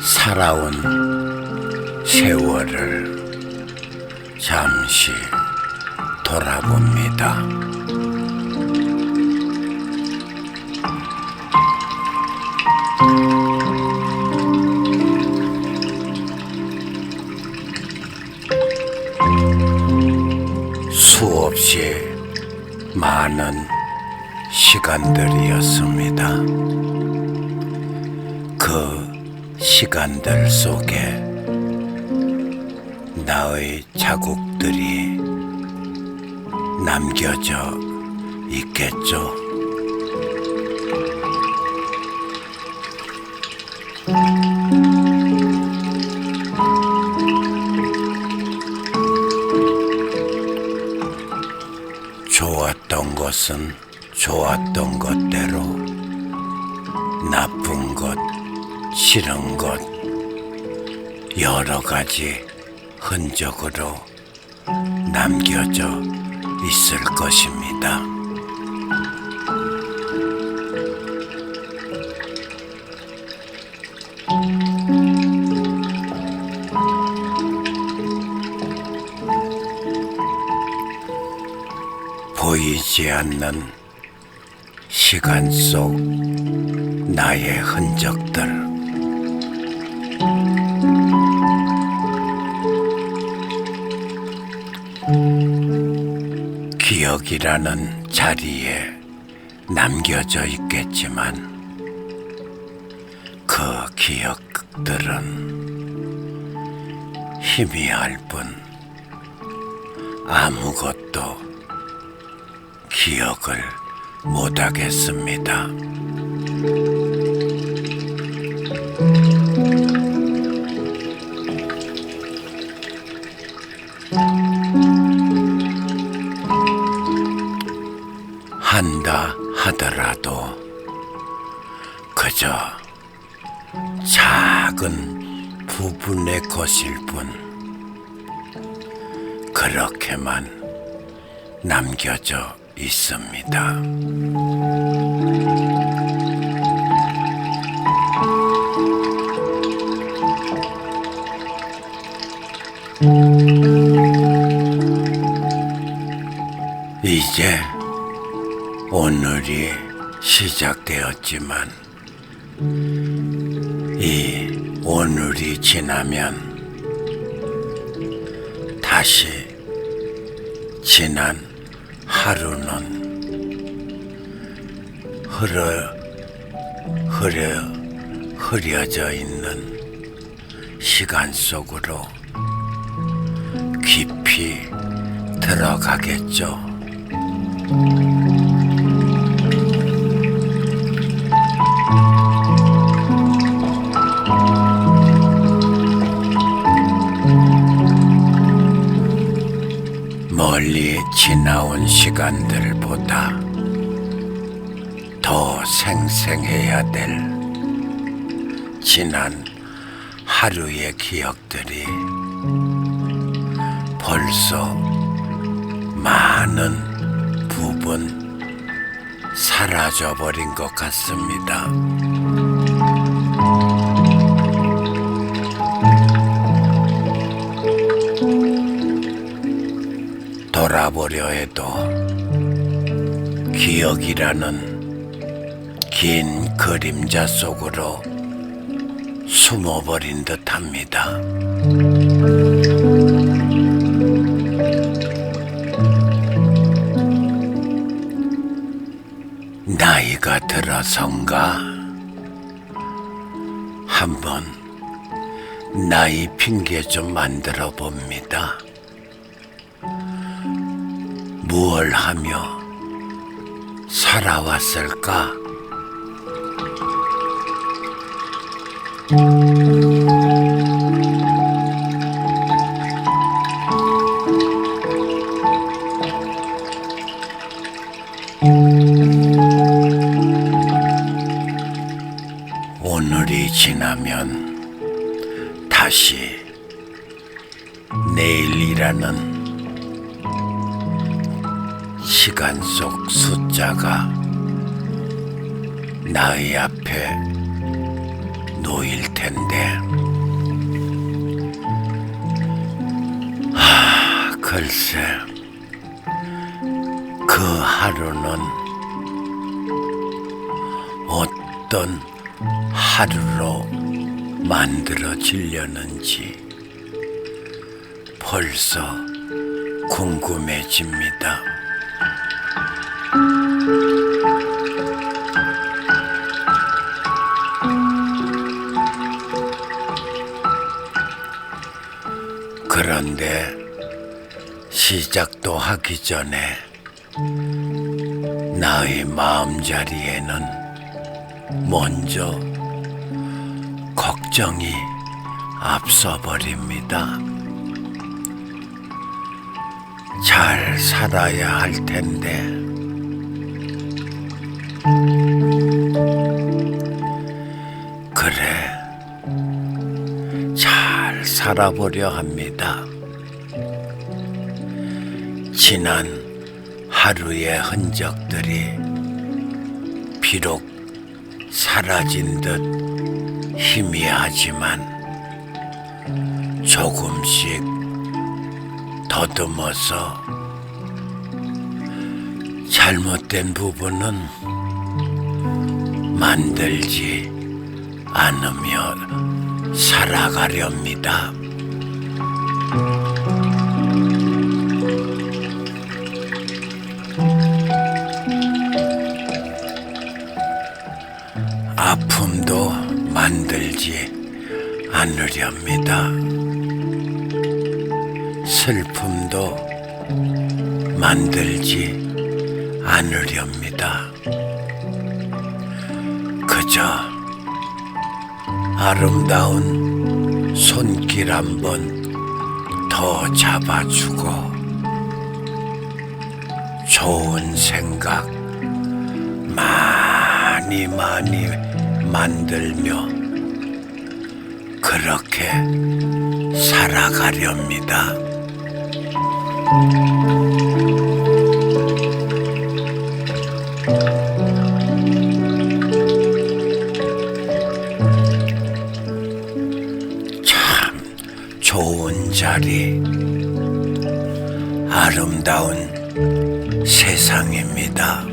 살아온 세월을 잠시 돌아봅니다. 수없이 많은 시간들이었습니다. 그 시간들 속에 나의 자국들이 남겨져 있겠죠. 좋았던 것은 좋았던 것대로 나쁜 것, 싫은 것, 여러 가지 흔적으로 남겨져 있을 것입니다. 보이지 않는 시간 속 나의 흔적들. 기억이라는 자리에 남겨져 있겠지만 그 기억들은 희미할 뿐 아무것도 기억을 못하겠습니다. 한다 하더라도 그저 작은 부분의 것일 뿐 그렇게만 남겨져 있습니다. 이제 오늘이 시작되었지만 이 오늘이 지나면 다시 지난 하루는 흐려 흐려 흐려져 있는 시간 속으로 깊이 들어가겠죠. 지나온 시간들보다 더 생생해야 될 지난 하루의 기억들이 벌써 많은 부분 사라져 버린 것 같습니다. 해도 기억이라는 긴 그림자 속으로 숨어버린 듯 합니다. 나이가 들어선가 한번 나이 핑계 좀 만들어 봅니다. 무얼 하며 살아왔을까? 오늘이 지나면 다시 내일이라는 시간 속 숫자가 나의 앞에 놓일 텐데 아 글쎄 그 하루는 어떤 하루로 만들어지려는지 벌써 궁금해집니다. 그런데 시작도 하기 전에 나의 마음자리에는 먼저 걱정이 앞서버립니다. 잘 살아야 할 텐데. 그래, 잘 살아보려 합니다. 지난 하루의 흔적들이 비록 사라진 듯 희미하지만 조금씩 더듬어서 잘못된 부분은 만들지 않으며 살아가렵니다. 아픔도 만들지 않으렵니다. 슬픔도 만들지 않으렵니다. 그저 아름다운 손길 한 번 더 잡아주고 좋은 생각 많이 많이 만들며 그렇게 살아가렵니다. 아름다운 세상입니다.